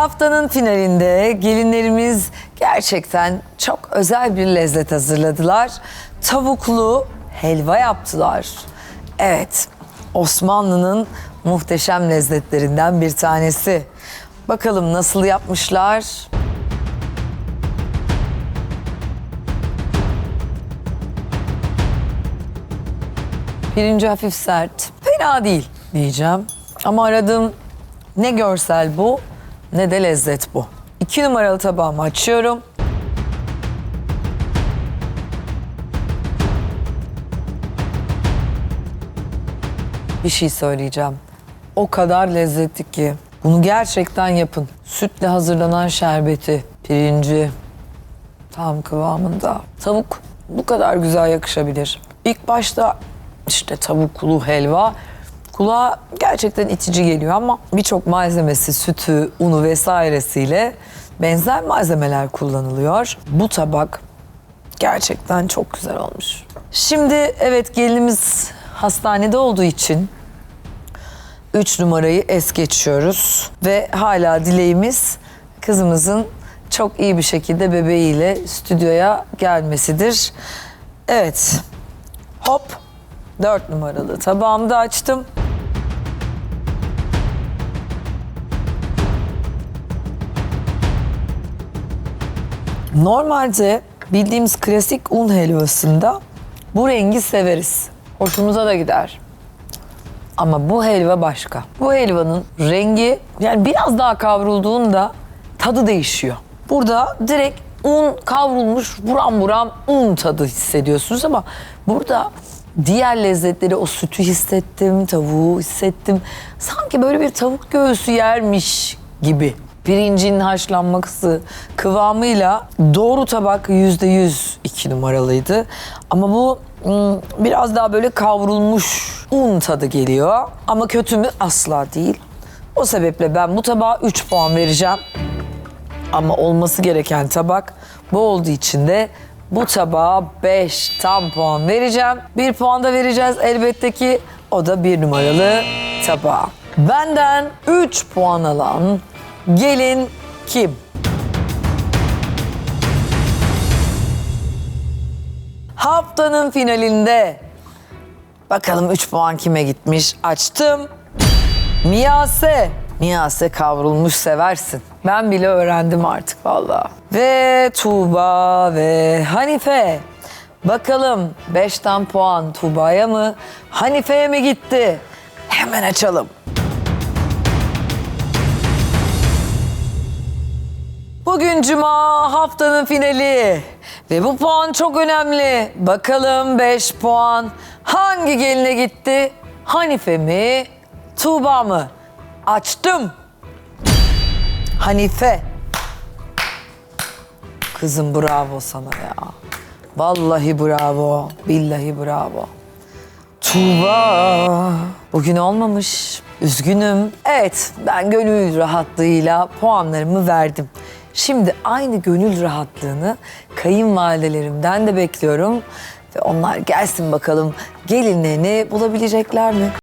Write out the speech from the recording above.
Haftanın finalinde gelinlerimiz gerçekten çok özel bir lezzet hazırladılar. Tavuklu helva yaptılar. Evet, Osmanlı'nın muhteşem lezzetlerinden bir tanesi. Bakalım nasıl yapmışlar? Pirinci hafif sert. Fena değil diyeceğim. Ama aradığım ne görsel bu ne de lezzet bu. İki numaralı tabağımı açıyorum. Bir şey söyleyeceğim. O kadar lezzetli ki. Bunu gerçekten yapın. Sütle hazırlanan şerbeti, pirinci tam kıvamında. Tavuk bu kadar güzel yakışabilir. İlk başta işte tavuklu helva kulağa gerçekten itici geliyor ama birçok malzemesi, sütü, unu vesairesiyle benzer malzemeler kullanılıyor. Bu tabak gerçekten çok güzel olmuş. Şimdi evet gelinimiz hastanede olduğu için 3 numarayı es geçiyoruz ve hala dileğimiz kızımızın çok iyi bir şekilde bebeğiyle stüdyoya gelmesidir. Evet. Hop. 4 numaralı tabağımı da açtım. Normalde bildiğimiz klasik un helvasında bu rengi severiz. Hoşumuza da gider. Ama bu helva başka. Bu helvanın rengi yani biraz daha kavrulduğunda tadı değişiyor. Burada direkt un kavrulmuş buram buram un tadı hissediyorsunuz ama burada diğer lezzetleri o sütü hissettim, tavuğu hissettim. Sanki böyle bir tavuk göğsü yermiş gibi. Pirincin haşlanması kıvamıyla doğru tabak yüzde yüz iki numaralıydı. Ama bu hmm, biraz daha böyle kavrulmuş un tadı geliyor. Ama kötü mü? Asla değil. O sebeple ben bu tabağa 3 puan vereceğim. Ama olması gereken tabak bu olduğu için de bu tabağa 5 tam puan vereceğim. Bir puan da vereceğiz elbette ki o da bir numaralı tabağa. Benden 3 puan alan gelin kim? Haftanın finalinde bakalım 3 puan kime gitmiş açtım. Miyase. Miyase kavrulmuş seversin. Ben bile öğrendim artık vallahi. Ve Tuğba ve Hanife. Bakalım 5'ten puan Tuğba'ya mı Hanife'ye mi gitti? Hemen açalım. Bugün cuma haftanın finali ve bu puan çok önemli. Bakalım 5 puan hangi geline gitti? Hanife mi? Tuğba mı? Açtım. Hanife. Kızım bravo sana ya. Vallahi bravo. Billahi bravo. Tuğba. Bugün olmamış. Üzgünüm. Evet ben gönül rahatlığıyla puanlarımı verdim. Şimdi aynı gönül rahatlığını kayınvalidelerimden de bekliyorum. Ve onlar gelsin bakalım gelinlerini bulabilecekler mi?